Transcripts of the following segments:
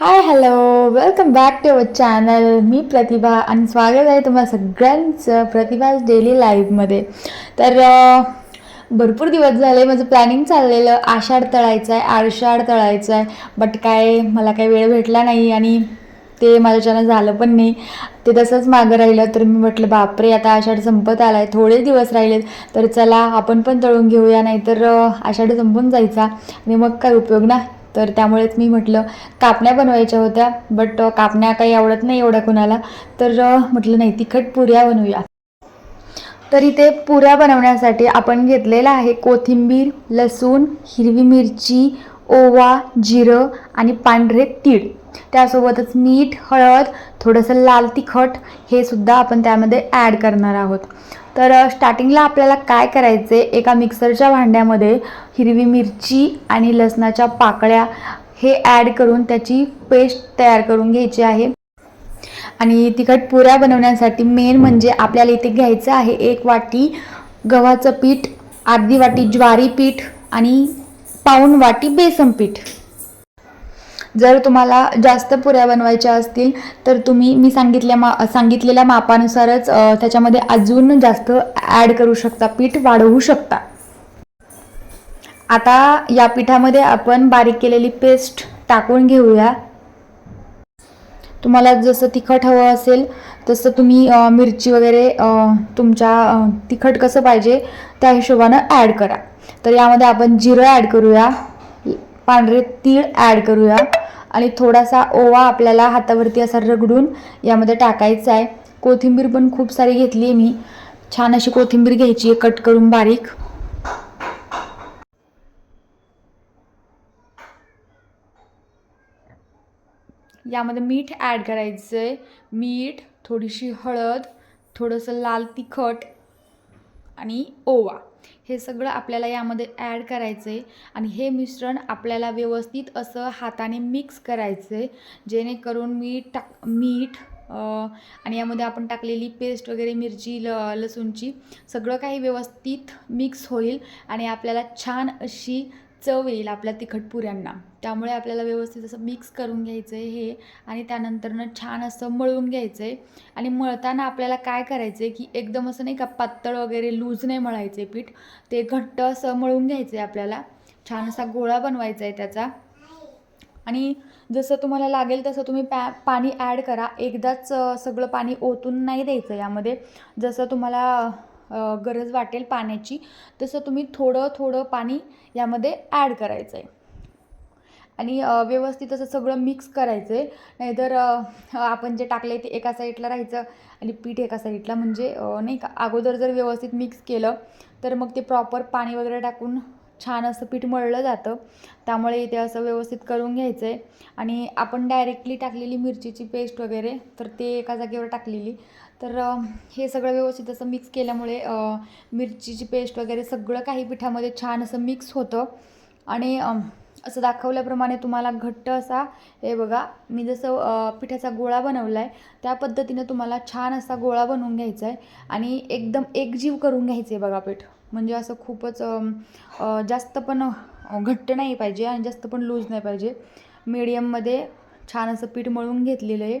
Hi hello welcome back to our channel मी प्रतिभा आणि स्वागत आहे तुम्हाला सगळ्यांचं प्रतिभा डेली लाईफमध्ये तर भरपूर दिवस झाले माझं प्लॅनिंग चाललेलं. आषाढ तळायचं आहे आषाढ तळायचं आहे. बट काय मला काही वेळ भेटला नाही आणि ते माझ्याच्यानं झालं पण नाही. ते तसंच मागं राहिलं. तर मी म्हटलं बापरे आता आषाढ संपत आला आहे थोडे दिवस राहिलेत. तर चला आपण पण तळून घेऊया. नाही तर आषाढ संपून जायचा. आणि मग काय उपयोग ना? तर त्यामुळेच मी म्हटलं कापण्या बनवायच्या होत्या बट कापण्या काही आवडत नाही एवढ्या कुणाला. तर म्हटलं नाही तिखट पुऱ्या बनवूया. तर इथे पुऱ्या बनवण्यासाठी आपण घेतलेला आहे कोथिंबीर लसूण हिरवी मिरची ओवा जिरं आणि पांढरे तीळ. त्यासोबतच मीठ हळद थोडंसं लाल तिखट हे सुद्धा आपण त्यामध्ये ॲड करणार आहोत. तर स्टार्टिंगला आपल्याला काय करायचे? एका मिक्सरच्या भांड्यामध्ये हिरवी मिरची आणि लसणाच्या पाकळ्या हे ॲड करून त्याची पेस्ट तयार करून घ्यायची आहे. आणि तिखट पुऱ्या बनवण्यासाठी मेन म्हणजे आपल्याला इथे घ्यायचं आहे एक वाटी गव्हाचं पीठ अर्धी वाटी ज्वारी पीठ आणि पाऊण वाटी बेसन पीठ. जर तुम्हाला जास्त पुऱ्या बनवायच्या असतील तर तुम्ही मी सांगितल्या मा सांगितलेल्या मापानुसारच त्याच्यामध्ये अजून जास्त ॲड करू शकता पीठ वाढवू शकता. आता या पिठामध्ये आपण बारीक केलेली पेस्ट टाकून घेऊया. तुम्हाला जसं तिखट हवं असेल तसं तुम्ही मिरची वगैरे तुमच्या तिखट कसं पाहिजे त्या हिशोबानं ॲड करा. तर यामध्ये आपण जिरं ॲड करूया. पांढरे तीळ ॲड करूया. आणि थोडासा ओवा आपल्याला हातावरती असा रगडून यामध्ये टाकायचा आहे. कोथिंबीर पण खूप सारी घेतली आहे मी. छान अशी कोथिंबीर घ्यायची आहे कट करून बारीक. यामध्ये मीठ ॲड करायचं आहे मीठ थोडीशी हळद थोडंसं लाल तिखट आणि ओवा. हे सगळं आपल्याला यामध्ये ॲड करायचं आहे आणि हे मिश्रण आपल्याला व्यवस्थित असं हाताने मिक्स करायचं आहे जेणेकरून मीठ टाक मीठ आणि यामध्ये आपण टाकलेली पेस्ट वगैरे मिरची ल लसूणची सगळं काही व्यवस्थित मिक्स होईल. आणि आपल्याला छान अशी चव येईल आपल्या तिखट पुऱ्यांना. त्यामुळे आपल्याला व्यवस्थित असं मिक्स करून घ्यायचं आहे हे आणि त्यानंतरनं छान असं मळून घ्यायचं आहे आणि मळताना आपल्याला काय करायचं आहे की एकदम असं नाही का पातळ वगैरे लूज नाही मळायचं आहे पीठ. ते घट्ट असं मळून घ्यायचं आहे आपल्याला. छान असा गोळा बनवायचा आहे त्याचा. आणि जसं तुम्हाला लागेल तसं तुम्ही पॅ पाणी ॲड करा. एकदाच सगळं पाणी ओतून नाही द्यायचं यामध्ये. जसं तुम्हाला गरज वाटेल पाण्याची तसं तुम्ही थोडं थोडं पाणी यामध्ये ॲड करायचं आहे आणि व्यवस्थित असं सगळं मिक्स करायचं आहे नाहीतर आपण जे टाकलं आहे ते एका साईडला राहायचं आणि पीठ एका साईडला म्हणजे नाही का अगोदर जर व्यवस्थित मिक्स केलं तर मग ते प्रॉपर पाणी वगैरे टाकून छान असं पीठ मळलं जातं. त्यामुळे इथे असं व्यवस्थित करून घ्यायचं आहे आणि आपण डायरेक्टली टाकलेली मिरचीची पेस्ट वगैरे तर ते एका जागेवर टाकलेली. तर हे सगळं व्यवस्थित असं मिक्स केल्यामुळे मिरचीची पेस्ट वगैरे सगळं काही पिठामध्ये छान असं मिक्स होतं. आणि असं दाखवल्याप्रमाणे तुम्हाला घट्ट असा हे बघा मी जसं पिठाचा गोळा बनवला आहे त्या पद्धतीनं तुम्हाला छान असा गोळा बनवून घ्यायचा आहे आणि एकदम एकजीव करून घ्यायचं आहे बघा पीठ. म्हणजे असं खूपच जास्त पण घट्ट नाही पाहिजे आणि जास्त पण लूज नाही पाहिजे. मीडियममध्ये छान असं पीठ मळून घेतलेलं आहे.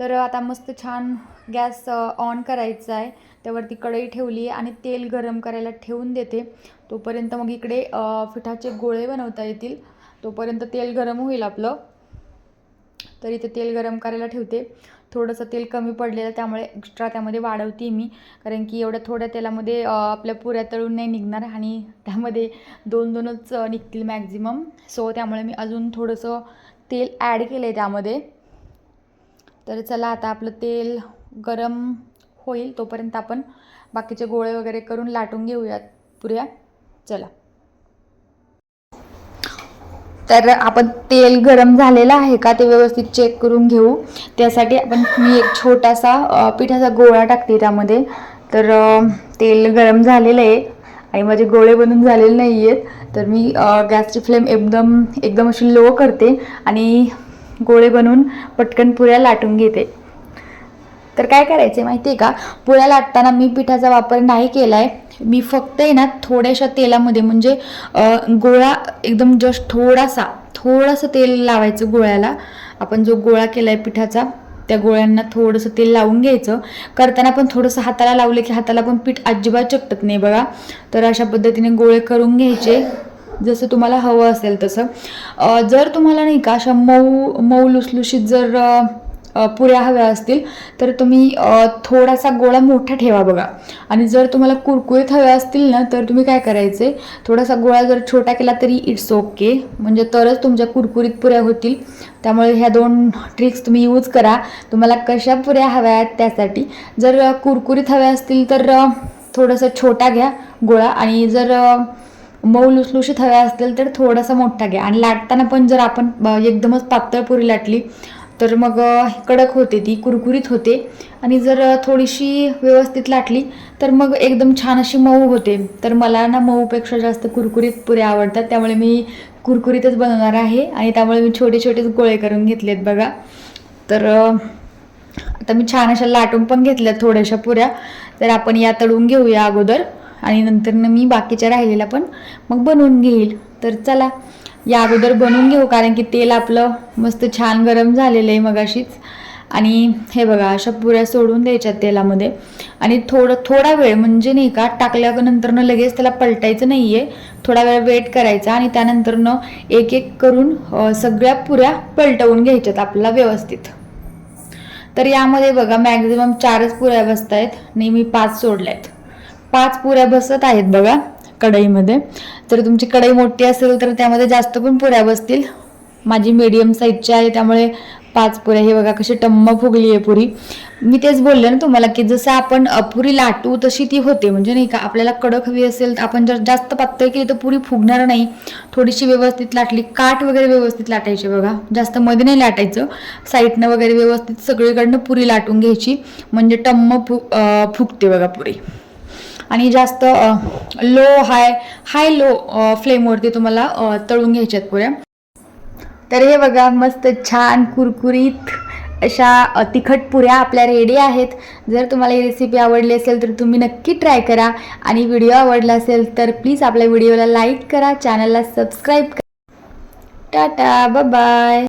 तर आता मस्त छान गॅस ऑन करायचा आहे. त्यावरती कढई ठेवली आहे आणि तेल गरम करायला ठेवून देते. तोपर्यंत मग इकडे पिठाचे गोळे बनवता येतील. तोपर्यंत तेल गरम होईल आपलं. तर इथे तेल गरम करायला ठेवते. थोडंसं तेल कमी पडलेलं त्यामुळे एक्स्ट्रा त्यामध्ये वाढवते मी. कारण की एवढ्या थोड्या तेलामध्ये आपल्या पुऱ्या तळून नाही निघणार आणि त्यामध्ये दोन दोनच निघतील मॅक्झिमम सो त्यामुळे मी अजून थोडंसं तेल ॲड केलं आहे त्यामध्ये. तर चला आता आपलं तेल गरम होईल तोपर्यंत आपण बाकीचे गोळे वगैरे करून लाटून घेऊयात पुऱ्या. चला. तर आपण तेल गरम झालेलं आहे का ते व्यवस्थित चेक करून घेऊ. त्यासाठी आपण मी एक छोटासा पिठाचा गोळा टाकते त्यामध्ये. तर तेल गरम झालेलं आहे आणि माझे गोळे बनून झालेले नाही आहेत तर मी गॅसची फ्लेम एकदम एकदम अशी लो करते आणि गोळे बनवून पटकन पुऱ्या लाटून घेते. तर काय करायचं आहे माहिती आहे का? पुऱ्या लाटताना मी पिठाचा वापर नाही केला आहे मी फक्त आहे ना थोड्याशा तेलामध्ये म्हणजे गोळा एकदम जस्ट थोडासा थोडंसं तेल लावायचं गोळ्याला. आपण जो गोळा केला आहे पिठाचा त्या गोळ्यांना थोडंसं तेल लावून घ्यायचं. करताना पण थोडंसं हाताला लावलं की हाताला पण पीठ अजिबात चपटत नाही बघा. तर अशा पद्धतीने गोळे करून घ्यायचे. जसं तुम्हाला हवं असेल तसं. जर तुम्हाला नाही का अशा मऊ मऊ लुसलुशीत जर पुऱ्या हव्या असतील तर तुम्ही थोडासा गोळा मोठा ठेवा बघा. आणि जर तुम्हाला कुरकुरीत हव्या असतील ना तर तुम्ही काय करायचे? थोडासा गोळा जर छोटा केला तरी इट्स ओके म्हणजे तरच तुमच्या कुरकुरीत पुऱ्या होतील. त्यामुळे ह्या दोन ट्रिक्स तुम्ही यूज करा. तुम्हाला कशा पुऱ्या हव्या आहेत त्यासाठी. जर कुरकुरीत हव्या असतील तर थोडंसं छोटा घ्या गोळा. आणि जर मऊ लुसलुशीत हव्या असतील तर थोडासा मोठा घ्या. आणि लाटताना पण जर आपण एकदमच पातळ पुरी लाटली तर मग कडक होते ती कुरकुरीत होते. आणि जर थोडीशी व्यवस्थित लाटली तर मग एकदम छान अशी मऊ होते. तर मला ना मऊपेक्षा जास्त कुरकुरीत पुऱ्या आवडतात. त्यामुळे मी कुरकुरीतच बनवणार आहे. आणि त्यामुळे मी छोटे छोटेच गोळे करून घेतलेत बघा. तर आता मी छान अशा लाटून पण घेतल्या थोड्याशा पुऱ्या. तर आपण या तळून घेऊया अगोदर. आणि नंतर मी बाकीच्या राहिलेल्या पण मग बनवून घेईल. तर चला या अगोदर बनवून घेऊ कारण की तेल आपलं मस्त छान गरम झालेलं आहे मगाशीच. आणि हे बघा अशा पुऱ्या सोडून द्यायच्या तेलामध्ये. आणि थोडं थोडा वेळ म्हणजे नाही का टाकल्यानंतरनं लगेच त्याला पलटायचं नाही आहे थोडा वेळ वेट करायचा आणि त्यानंतरनं एक एक करून सगळ्या पुऱ्या पलटवून घ्यायच्यात आपल्याला व्यवस्थित. तर यामध्ये बघा मॅक्झिमम चारच पुऱ्या बसत आहेत नेहमी पाच सोडल्या आहेत पाच पुऱ्या बसत आहेत बघा. कढईमध्ये. जर तुमची कढई मोठी असेल तर त्यामध्ये जास्त पण पुऱ्या बसतील. माझी मीडियम साईजची आहे त्यामुळे पाच पुऱ्या. हे बघा कशी टम्म फुगली आहे पुरी. मी तेच बोलले ना तुम्हाला की जसं आपण पुरी लाटू तशी ती होते. म्हणजे नाही का आपल्याला कडक हवी असेल तर आपण जर जास्त पातळ केली तर पुरी फुगणार नाही. थोडीशी व्यवस्थित लाटली काठ वगैरे व्यवस्थित लाटायची बघा. जास्त मध्ये नाही लाटायचं. साईडनं वगैरे व्यवस्थित सगळीकडनं पुरी लाटून घ्यायची. म्हणजे टम्म फु फुगते बघा पुरी. आणि जास्त लो हाय हाय लो फ्लेमवरती तुम्हाला तळून घ्यायच्यात पुऱ्या तर हे बघा मस्त छान कुरकुरीत अशा तिखट पुऱ्या आपल्या रेडी आहेत. जर तुम्हाला ही रेसिपी आवडली असेल तर तुम्ही नक्की ट्राय करा. आणि व्हिडिओ आवडला असेल तर प्लीज आपल्या व्हिडिओला लाईक करा चॅनलला सबस्क्राईब करा. Tata bye